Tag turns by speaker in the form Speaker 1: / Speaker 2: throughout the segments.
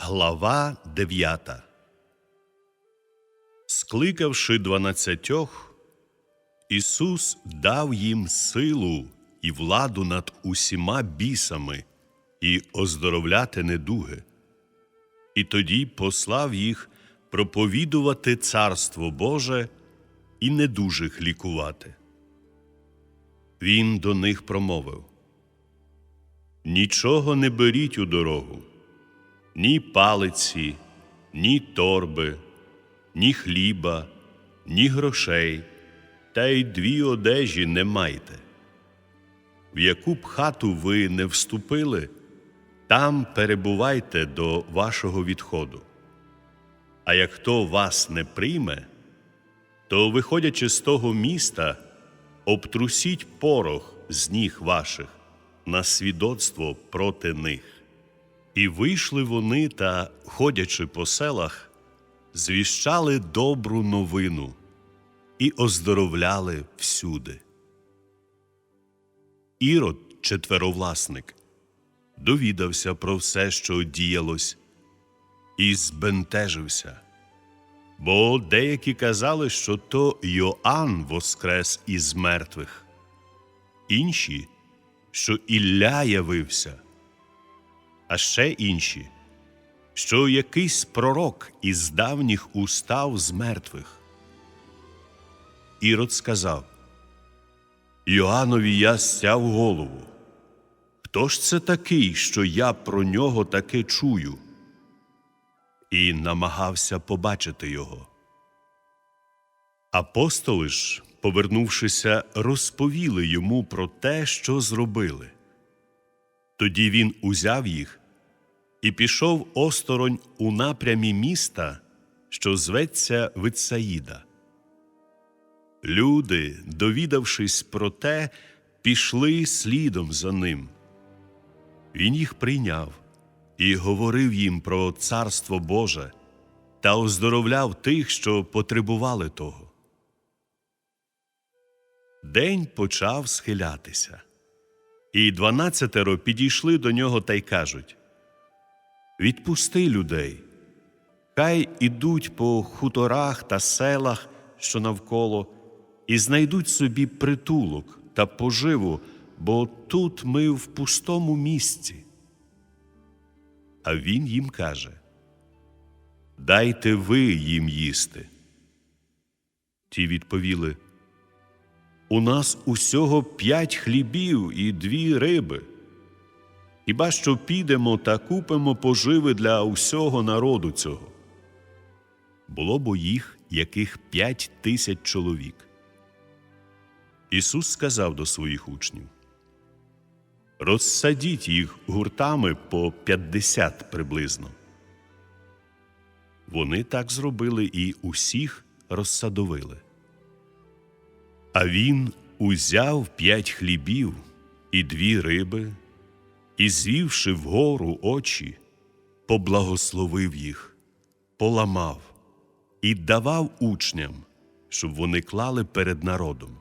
Speaker 1: Глава дев'ята. Скликавши дванадцятьох, Ісус дав їм силу і владу над усіма бісами і оздоровляти недуги. І тоді послав їх проповідувати Царство Боже і недужих лікувати. Він до них промовив Нічого не беріть у дорогу ні палиці, ні торби, ні хліба, ні грошей, та й дві одежі не майте. В яку б хату ви не вступили, там перебувайте до вашого відходу. А як хто вас не прийме, то, виходячи з того міста, обтрусіть порох з ніг ваших на свідоцтво проти них. І вийшли вони та, ходячи по селах, звіщали добру новину і оздоровляли всюди. Ірод, четверовласник, довідався про все, що діялось, і збентежився. Бо деякі казали, що то Йоанн воскрес із мертвих, інші, що Ілля явився а ще інші, що якийсь пророк із давніх устав з мертвих. Ірод сказав Йоаннові я стяв голову. Хто ж це такий, що я про нього таке чую? І намагався побачити його. Апостоли ж, повернувшися, розповіли йому про те, що зробили. Тоді він узяв їх і пішов осторонь у напрямі міста, що зветься Витсаїда. Люди, довідавшись про те, пішли слідом за ним. Він їх прийняв і говорив їм про Царство Боже та оздоровляв тих, що потребували того. День почав схилятися. І дванадцятеро підійшли до нього та й кажуть Відпусти людей, хай ідуть по хуторах та селах, що навколо, і знайдуть собі притулок та поживу, бо тут ми в пустому місці. А він їм каже Дайте ви їм їсти. Ті відповіли У нас усього п'ять хлібів і дві риби. Хіба що підемо та купимо поживи для усього народу цього? Було бо їх яких п'ять тисяч чоловік. Ісус сказав до своїх учнів Розсадіть їх гуртами по п'ятдесят приблизно. Вони так зробили і усіх розсадовили. А він узяв п'ять хлібів і дві риби і, звівши вгору очі, поблагословив їх, поламав і давав учням, щоб вони клали перед народом.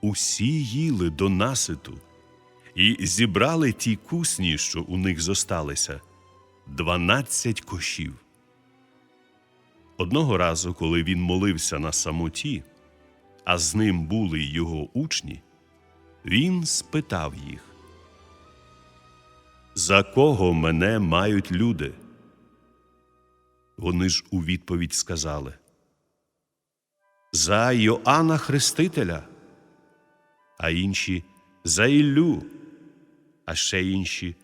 Speaker 1: Усі їли до наситу і зібрали ті кусні, що у них зосталися, дванадцять кошів. Одного разу, коли він молився на самоті, а з ним були й його учні, він спитав їх за кого мене мають люди? Вони ж у відповідь сказали За Йоанна Хрестителя, а інші за Іллю, а ще інші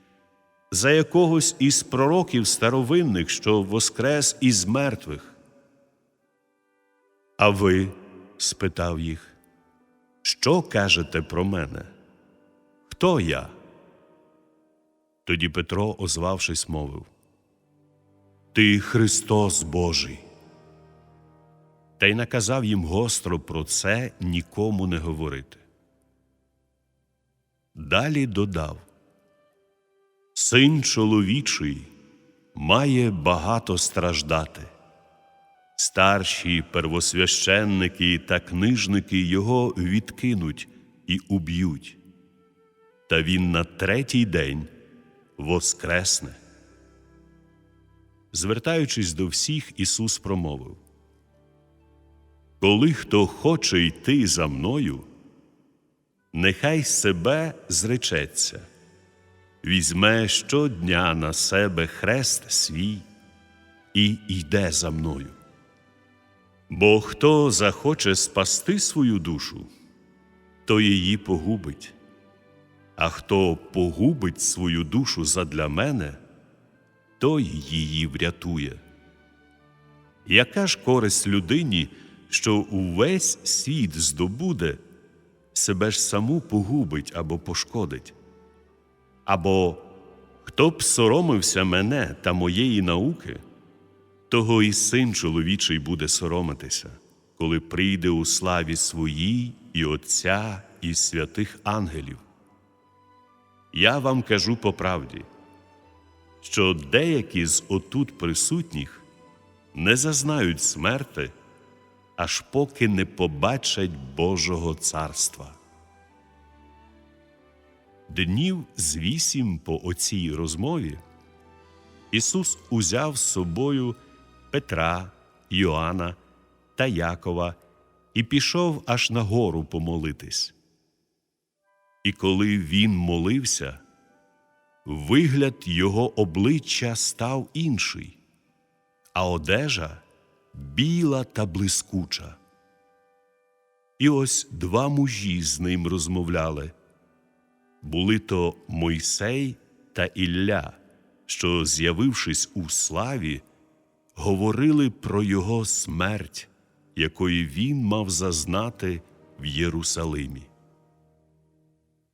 Speaker 1: за якогось із пророків старовинних, що воскрес із мертвих. А ви? Спитав їх, що кажете про мене? Хто я? Тоді Петро, озвавшись, мовив Ти Христос Божий. Та й наказав їм гостро про це нікому не говорити. Далі додав Син чоловічий має багато страждати. Старші первосвященники та книжники його відкинуть і уб'ють. Та він на третій день воскресне. Звертаючись до всіх, Ісус промовив: Коли хто хоче йти за мною, нехай себе зречеться, візьме щодня на себе хрест свій і йде за мною. Бо хто захоче спасти свою душу, то її погубить, а хто погубить свою душу задля мене, той її врятує. Яка ж користь людині, що увесь світ здобуде, себе ж саму погубить або пошкодить? Або хто б соромився мене та моєї науки, того і син чоловічий буде соромитися, коли прийде у славі своїй і Отця, і святих ангелів. Я вам кажу по правді, що деякі з отут присутніх не зазнають смерти, аж поки не побачать Божого царства. Днів з вісім по оцій розмові Ісус узяв з собою Петра, Йоанна та Якова і пішов аж на гору помолитись. І коли він молився, вигляд його обличчя став інший, а одежа біла та блискуча. І ось два мужі з ним розмовляли. Були то Мойсей та Ілля, що, з'явившись у славі, говорили про його смерть, якої він мав зазнати в Єрусалимі.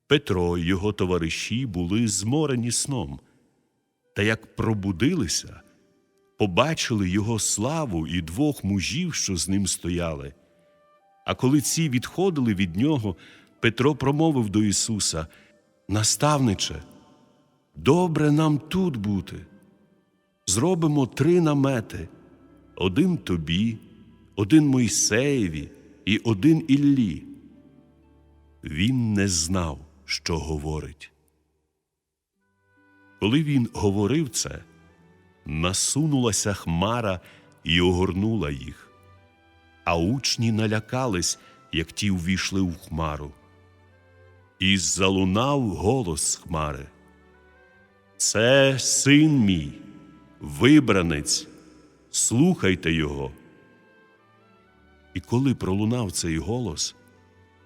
Speaker 1: Петро й його товариші були зморені сном, та як пробудилися, побачили його славу і двох мужів, що з ним стояли. А коли ці відходили від нього, Петро промовив до Ісуса: Наставниче, добре нам тут бути. Зробимо три намети: один тобі, один Мойсеєві і один Іллі. Він не знав, що говорить. Коли він говорив це, насунулася хмара і огорнула їх, а учні налякались, як ті увійшли в хмару. І залунав голос хмари. Це син мій, вибранець, слухайте його. І коли пролунав цей голос,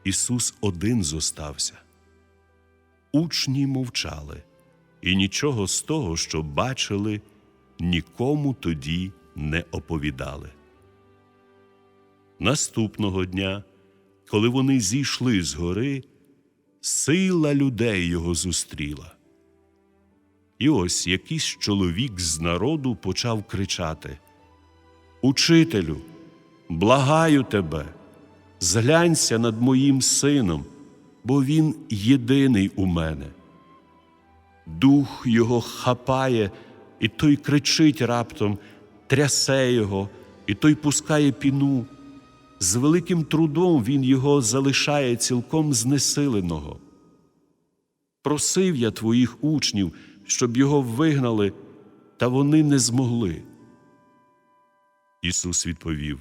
Speaker 1: Ісус один зостався. Учні мовчали, і нічого з того, що бачили, нікому тоді не оповідали. Наступного дня, коли вони зійшли з гори, сила людей його зустріла. І ось якийсь чоловік з народу почав кричати: Учителю, благаю тебе, зглянься над моїм сином, бо він єдиний у мене. Дух його хапає, і той кричить раптом, трясе його, і той пускає піну. З великим трудом він його залишає цілком знесиленого. Просив я твоїх учнів, щоб його вигнали, та вони не змогли. Ісус відповів: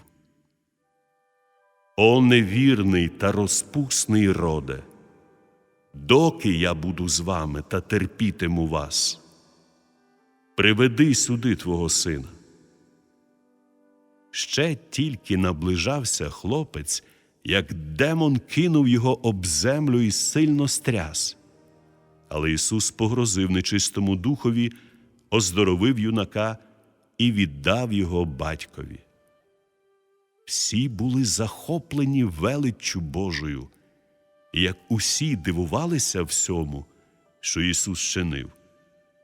Speaker 1: О невірний та розпусний роде, доки я буду з вами та терпітиму вас, приведи сюди твого сина. Ще тільки наближався хлопець, як демон кинув його об землю і сильно стряс. Але Ісус погрозив нечистому духові, оздоровив юнака і віддав його батькові. Всі були захоплені величчю Божою, і як усі дивувалися всьому, що Ісус чинив,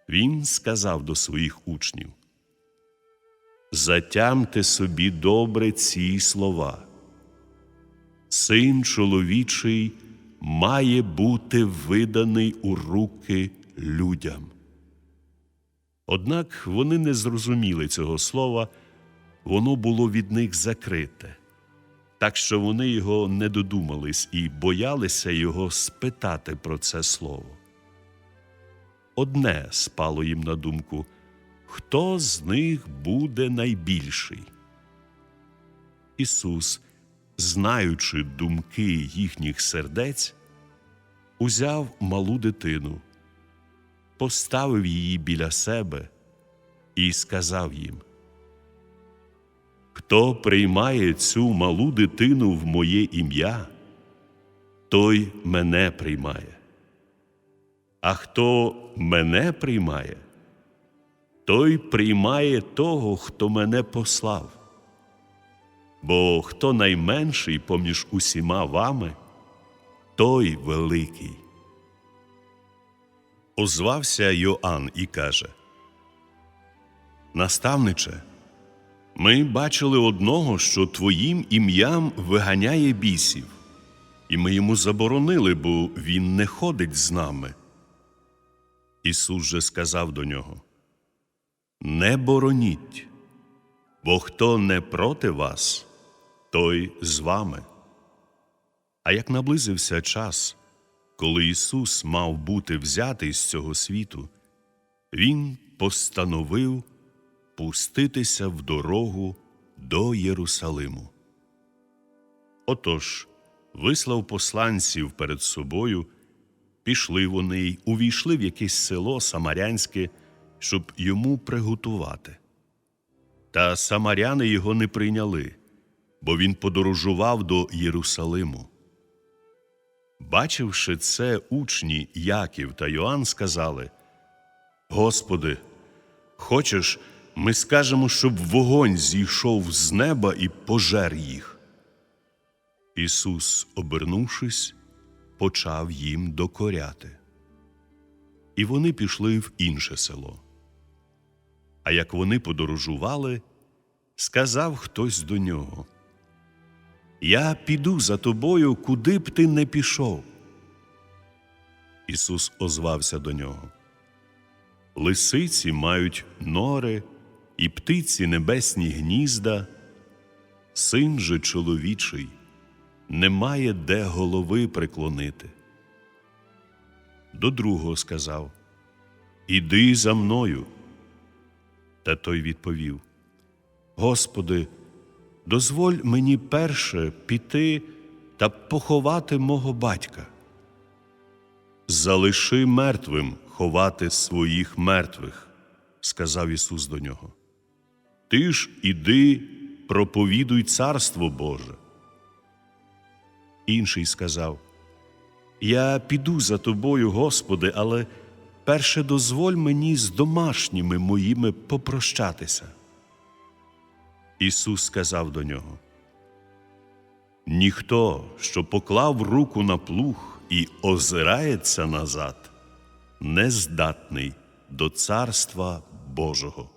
Speaker 1: Він сказав до своїх учнів. Затямте собі добре ці слова. Син чоловічий має бути виданий у руки людям. Однак вони не зрозуміли цього слова, воно було від них закрите, так що вони його не додумались і боялися його спитати про це слово. Одне спало їм на думку хто з них буде найбільший. Ісус, знаючи думки їхніх сердець, узяв малу дитину, поставив її біля себе і сказав їм: Хто приймає цю малу дитину в моє ім'я, той мене приймає. А хто мене приймає, той приймає того, хто мене послав. Бо хто найменший поміж усіма вами, той великий. Озвався Йоанн і каже: Наставниче, ми бачили одного, що твоїм ім'ям виганяє бісів, і ми йому заборонили, бо він не ходить з нами. Ісус же сказав до нього: Не бороніть, бо хто не проти вас, той з вами. А як наблизився час, коли Ісус мав бути взятий з цього світу, Він постановив пуститися в дорогу до Єрусалиму. Отож, вислав посланців перед собою, пішли вони й увійшли в якесь село Самарянське, щоб йому приготувати. Та самаряни його не прийняли, бо він подорожував до Єрусалиму. Бачивши це, учні Яків та Йоанн сказали: Господи, хочеш, ми скажемо, щоб вогонь зійшов з неба і пожер їх. Ісус, обернувшись, почав їм докоряти. І вони пішли в інше село. А як вони подорожували, сказав хтось до нього: Я піду за тобою, куди б ти не пішов. Ісус озвався до нього. Лисиці мають нори, і птиці небесні гнізда, син же чоловічий, не має де голови приклонити. До другого сказав Іди за мною. Та той відповів: Господи, дозволь мені перше піти та поховати мого батька. Залиши мертвим ховати своїх мертвих, сказав Ісус до нього. Ти ж іди, проповідуй царство Боже. Інший сказав: Я піду за тобою, Господи, але перше дозволь мені з домашніми моїми попрощатися. Ісус сказав до нього: Ніхто, що поклав руку на плуг і озирається назад, не здатний до царства Божого.